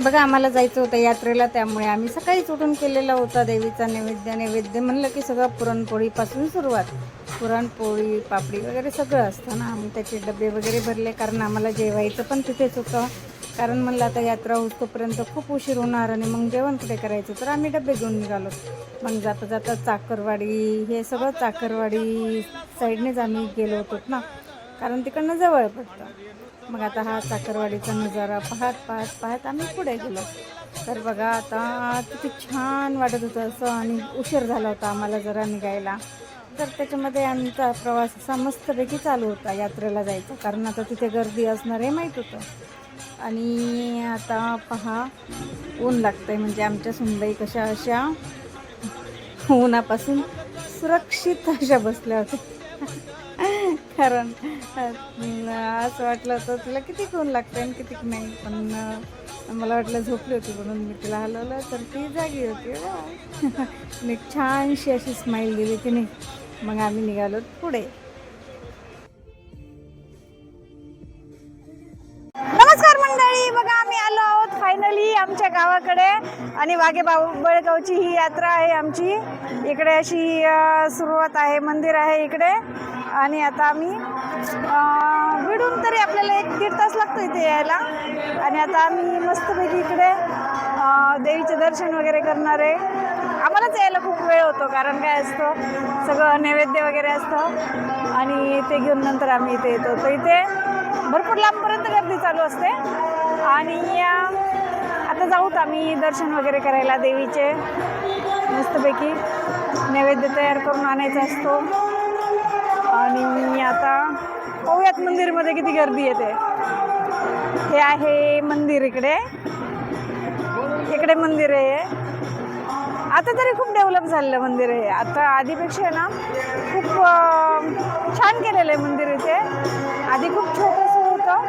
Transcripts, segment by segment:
बघा आम्हाला जायचं होतं यात्रेला त्यामुळे आम्ही सकाळीच उठून केलेला होता देवीचा नैवेद्य नैवेद्य म्हणलं की सगळं पुरणपोळीपासून सुरुवात. पुरणपोळी पापडी वगैरे सगळं असतं ना आम्ही त्याचे डबे वगैरे भरले कारण आम्हाला जेवायचं पण तिथेच होतं. कारण म्हणलं आता यात्रा होतोपर्यंत खूप उशीर होणार आणि मग जेवण कुठे करायचं? तर आम्ही डबे घेऊन निघालो. मग जाता जाता चाकरवाडी हे सगळं चाकरवाडी साईडनेच आम्ही गेलो होतो ना. कारण तिकडनं जवळ पडतं. मग आता हा साखरवाडीचा नजारा पाहत पाहत पाहत आम्ही पुढे गेलो. तर बघा आता किती छान वाटत होतं असं आणि उशीर झाला होता आम्हाला जरा निघायला. तर त्याच्यामध्ये आमचा प्रवास असा मस्तपैकी चालू होता यात्रेला जायचा. कारण आता तिथे गर्दी असणार हे माहीत होतं. आणि आता पहा ऊन लागतंय म्हणजे आमच्या सुनबाई कशा अशा उन्हापासून सुरक्षित अशा बसल्या होत्या. कारण असं वाटलं होतं तिला किती ऊन लागतं आणि किती नाही. पण मला वाटलं झोपली होती म्हणून मी तिला हलवलं तर ती जागी होती. मी छानशी अशी स्माईल दिली तिने. मग आम्ही निघालो पुढे. नमस्कार मंडळी बघा आम्ही आलो आहोत फायनली आमच्या गावाकडे. आणि वाघे बळगावची ही यात्रा आहे आमची. इकडे अशी सुरुवात आहे मंदिर आहे इकडे. आणि आता आम्ही अ, विडून तरी आपल्याला एक दीड तास लागतो इथे यायला. आणि आता आम्ही मस्तपैकी इकडे देवीचे दर्शन वगैरे करणार आहे. आम्हालाच यायला खूप वेळ होतो कारण काय असतो सगळं नैवेद्य वगैरे असतं. आणि ते घेऊन नंतर आम्ही इथे येतो. तर इथे भरपूर लांबपर्यंत गर्दी चालू असते. आणि आता जाऊत आम्ही दर्शन वगैरे करायला देवीचे. मस्तपैकी नैवेद्य तयार करून आणायचा असतो. आणि आता पाहूयात मंदिरमध्ये किती गर्दी येते. हे आहे मंदिर इकडे. इकडे मंदिर आहे आता तरी खूप डेव्हलप झालेलं मंदिर आहे आता आधीपेक्षा ना खूप छान केलेलं आहे मंदिर इथे. आधी खूप छोटंसं होतं.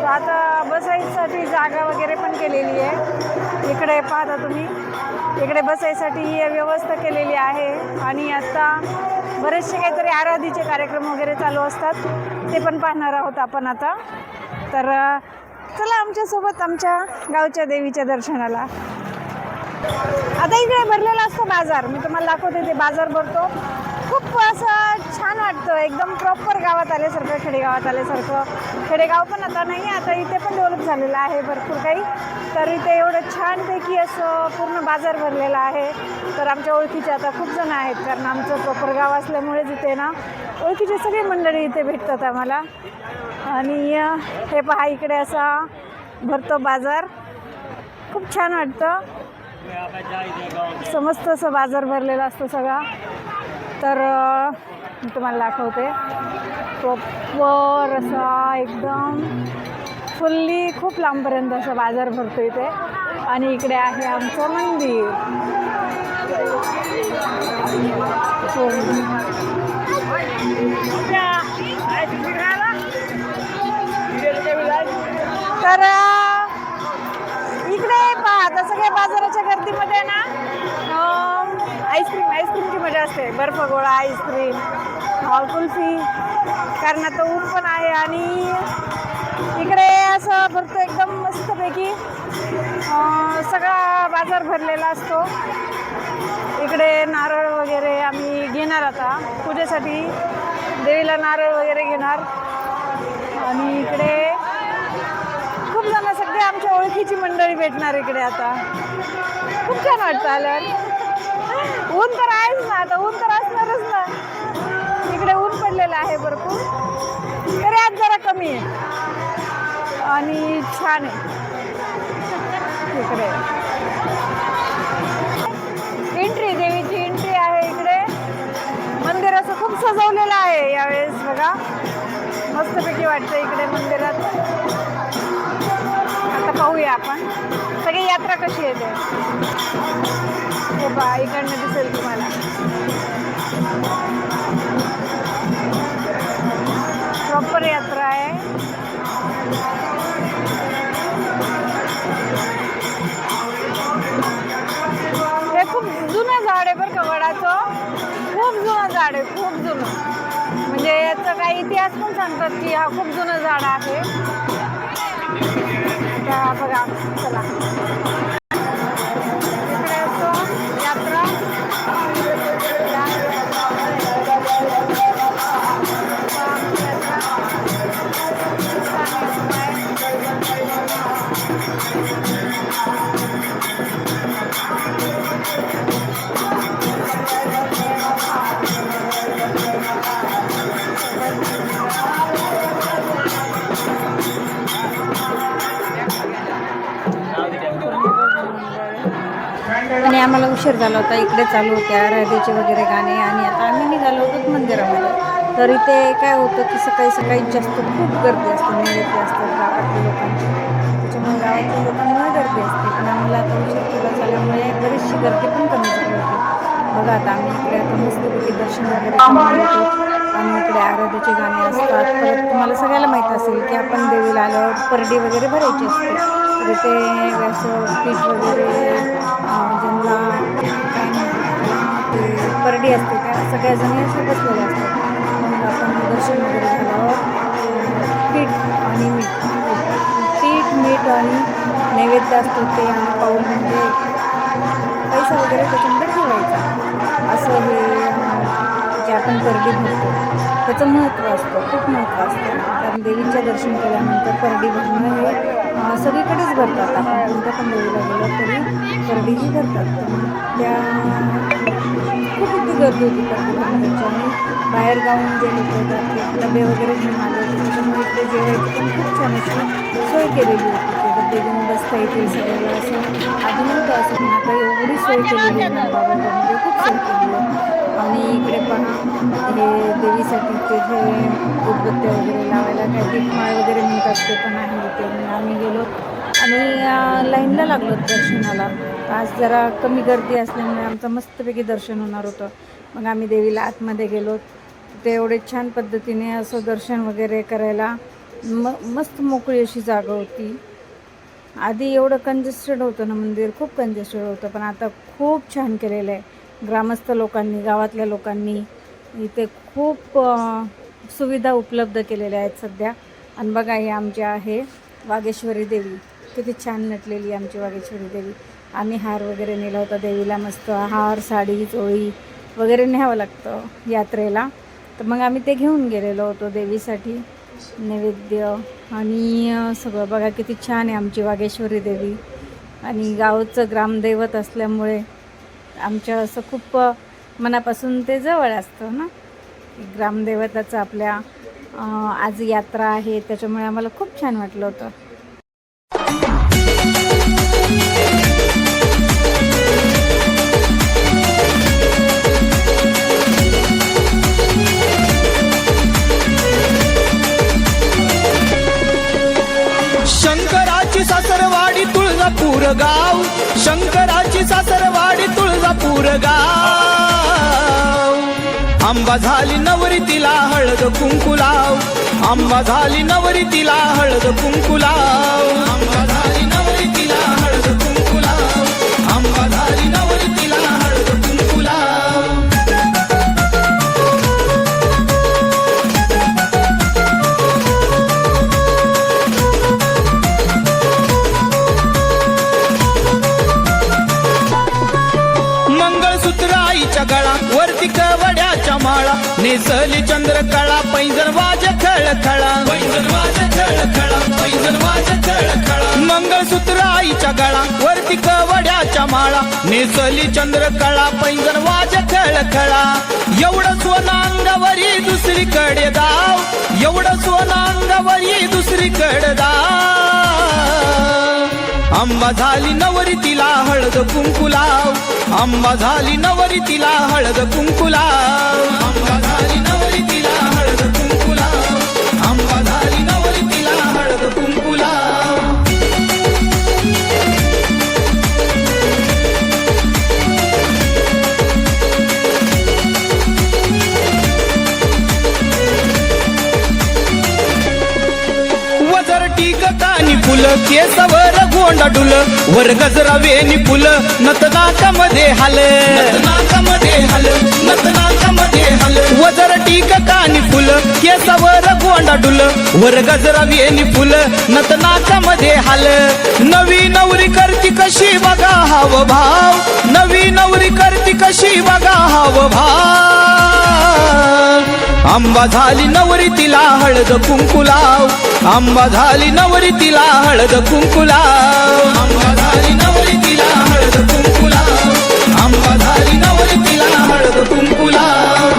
तर आता बसायसाठी जागा वगैरे पण केलेली आहे. इकडे पाहता तुम्ही. इकडे बसायसाठी व्यवस्था केलेली आहे. आणि आता बरेचसे काहीतरी आराधीचे कार्यक्रम वगैरे चालू असतात. ते पण पाहणार आहोत आपण आता. तर चला आमच्यासोबत आमच्या गावच्या देवीच्या दर्शनाला. आता इकडे भरलेला असतो बाजार. मी तुम्हाला दाखवते ते बाजार भरतो. असं छान वाटतं. एकदम प्रॉपर गावात आल्यासारखं खेडेगावात आल्यासारखं. खेडेगाव पण आता नाही आता इथे पण डेव्हलप झालेलं आहे भरपूर काही. तर इथे एवढं छानपैकी असं पूर्ण बाजार भरलेला आहे. तर आमच्या ओळखीचे आता खूप जण आहेत कारण आमचं प्रॉपर गाव असल्यामुळेच इथे ना ओळखीचे सगळी मंडळी इथे भेटतात आम्हाला. आणि हे पहा इकडे असा भरतो बाजार. खूप छान वाटतं. समस्त असं बाजार भरलेला असतो सगळा. तर मी तुम्हाला दाखवते. प्रॉपर असा एकदम फुल्ली खूप लांबपर्यंत असं बाजार भरतो इथे. आणि इकडे आहे आमचं मंदिर. तर इकडे पहा आता सगळ्या बाजाराच्या गर्दीमध्ये ना? आईस्क्रीमची मजा असते. बर्फ गोळा आईस्क्रीम हॉल कुल्फी कारण आता ऊन पण आहे आणि इकडे असं भरतो एकदम मस्तपैकी सगळा बाजार भरलेला असतो. इकडे नारळ वगैरे आम्ही घेणार आता. पूजेसाठी देवीला नारळ वगैरे घेणार. आणि इकडे खूप जण सगळे आमच्या ओळखीची मंडळी भेटणार इकडे आता. खूप छान वाटतं आल्यावर. ऊन तर आहेच ना आता ऊन तर असणारच ना. इकडे ऊन पडलेलं आहे भरपूर. तरी आज जरा कमी आहे. आणि छान आहे. इकडे. एंट्री देवीची एंट्री आहे इकडे. मंदिर असं खूप सजवलेलं आहे यावेळेस बघा. मस्तपैकी वाटतं इकडे मंदिरात. आता पाहूया आपण. सगळी यात्रा कशी येते बा इकडनं दिसेल तुम्हाला. प्रॉपर यात्रा आहे. हे खूप जुनं झाड आहे बरं का वडाचं. खूप जुनं झाड आहे खूप जुनं. म्हणजे याचा काही इतिहास पण सांगतात की हा खूप जुनं झाड आहे. बघा चला. आणि आम्हाला उशीर झाला होता. इकडे चालू होत्या राधेचे वगैरे गाणे. आणि आता आम्ही निघालो होतो मंदिरामध्ये. तर इथे काय होतं की सकाळी सकाळी जास्त खूप गर्दी असते नैवेद्य असतात गावातल्या लोकांची. त्याच्यामुळे गावातल्या लोकांना गर्दी असते. पण आम्हाला आता उशीर केला झाल्यामुळे बरीचशी गर्दी पण कमी झाली होती. बघा आता आम्ही इकडे आता मस्तपैकी दर्शन वगैरे आणि इकडे आराध्याचे गाणे असतात. परत तुम्हाला सगळ्याला माहीत असेल की आपण देवीला आल्यावर परडी वगैरे भरायची असते. तर ते असं पीठ वगैरे अं, ज्यांना काय म्हणतात ते परडी असते त्या सगळ्या जणी बसलेले असतात. मग आपण दर्शन वगैरे झाल्यावर पीठ आणि मीठ. पीठ मीठ आणि नैवेद्य असतो ते आणि पाऊल म्हणजे पैसा वगैरे त्याच्यामध्ये ठेवायचा. असं हे जे आपण परडी भरतो त्याचं महत्त्व असतं. खूप महत्त्व असतं. कारण देवीचं दर्शन केल्यानंतर परडी भरणं हे सगळीकडेच भरतात. आपण कोणत्या पण देवीला गेलं तरी गर्दीही करतात त्या खूप मोठी गर्दी होती परडी आणि बाहेर गावून जे लोक येतात ते डबे वगैरे घेऊन आले होते. त्याच्यामुळे इकडे जेवायची पण खूप छान अशी सोय केलेली होती. ते डबे घेऊन बसता येतील सगळ्याला असं. आधी नव्हतं असं. पण आता एवढी सोय केलेली आहे. ना बाबांमध्ये खूप सोय केली आहे. आणि इकडे पहा हे देवीसाठी ते जे उदबत्त्या वगैरे लावायला काही दीपमाळ वगैरे म्हणतात ते पण आहे. होते म्हणून आम्ही गेलो. आणि लाईनला लागलो दर्शनाला. आज जरा कमी गर्दी असल्यामुळे आमचं मस्तपैकी दर्शन होणार होतं. मग आम्ही देवीला आतमध्ये गेलो. ते एवढे छान पद्धतीने असं दर्शन वगैरे करायला म मस्त मोकळी अशी जागा होती. आधी एवढं कंजेस्टेड होतं ना मंदिर खूप कंजेस्टेड होतं. पण आता खूप छान केलेलं आहे. ग्रामस्थ लोकांनी गावातल्या लोकांनी इथे खूप सुविधा उपलब्ध केलेल्या आहेत सध्या. आणि बघा हे आमचे आहे. वागेश्वरी देवी. किती छान नटलेली आमची वागेश्वरी देवी. आम्ही हार वगैरे नेला होता देवीला मस्त. हार साडी चोळी वगैरे न्यावं लागतं यात्रेला. तर मग आम्ही ते घेऊन गेलेलो होतो देवीसाठी. नैवेद्य आणि सगळं. बघा किती छान आहे आमची वागेश्वरी देवी. आणि गावचं ग्रामदैवत असल्यामुळे आमच्या असं खूप मनापासून ते जवळ असतं ना. ग्रामदैवताचं आपल्या आज यात्रा आहे त्याच्यामुळे आम्हाला खूप छान वाटलं होतं. आंबा झाली नवरी तिला हळद कुंकुलाव आंबा झाली नवरी तिला हळद कुंकुलाव आंबा झाली नवरी तिला हळद कुंकुलाव आंबा झाली माळा नेसली चंद्रकळा पैंजण वाज खळा पैंजण वाज खळ खळा पैंजण वाज खळ मंगळसूत्र आईच्या गळा वरती कवड्याच्या माळा. नेसली चंद्रकळा पैंजण वाज खळ खळा एवढं सोनं दुसरीकडे दाव. एवढं सोनं दुसरीकडे दाव. आंबा झाली नवरी तिला हळद कुंकुलाव आंबा झाली नवरी तिला हळद कुंकुलाव आंबा झाली नवरी तिला हळद कुंकुलाव आंबा झाली नवरी तिला हळद कुंकुलाव वजर टीकता फुल केसवर गोंडा डुल वर गजरा वेणी फुल नत नाकामध्ये हाल हाल नत नाकामध्ये हाल. वजर टीक कानी फुल केसावर गोंडा डुल वर गजरा वेणी फुल नत नाकामध्ये हाल. नवी नवरी करती कशी बघा हाव भाव. नवी नवरी करती कशी बघा हाव भाव. आंबा झाली नवरी तिला हळद कुंकुलाव आंबा झाली नवरी तिला हळद कुंकुलाव आंबा झाली नवरी तिला हळद कुंकुलाव आंबा झाली नवरी तिला हळद कुंकुलाव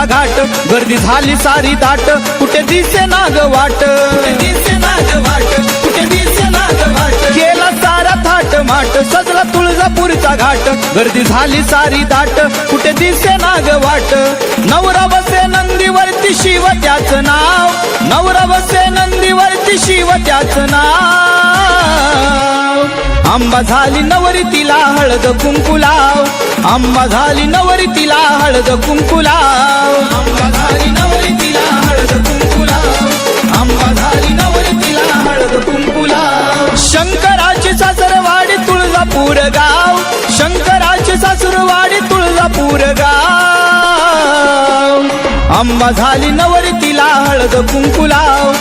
तुळजापूरचा घाट. गर्दी झाली सारी दाट. कुठे दिसे नाग वाट. दिसे नाग वाट. कुठे दिसे नाग वाट. केला सारा थाट माट. सजला तुळजापूरचा घाट. गर्दी झाली सारी दाट. कुठे दिसे नाग वाट. नवरा बसे नंदीवरती शिव त्याचं नाव. नवरा बसे नंदीवरती शिव त्याचं नाव. आंबा झाली नवरी तिला हळद कुंकुलाव. आंबा झाली नवरी तिला हळद कुंकुलाव. आंबा झाली नवरी तिला हळद कुंकुलाव. आंबा झाली नवरी तिला हळद कुंकुलाव. शंकराची सासरवाडी तुळजापूर गाव. शंकराची सासरवाडी तुळजापूर गाव. आंबा झाली नवरी तिला हळद कुंकुलाव.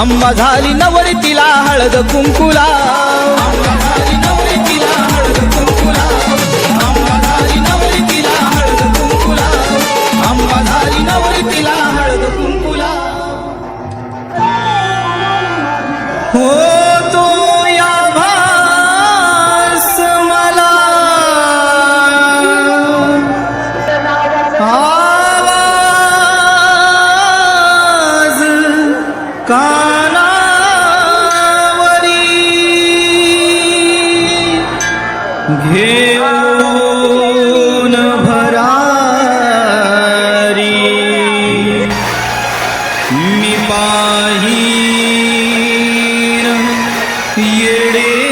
आंबा झाली नवरी तिला हळद कुंकुलाव. ಎಳೇ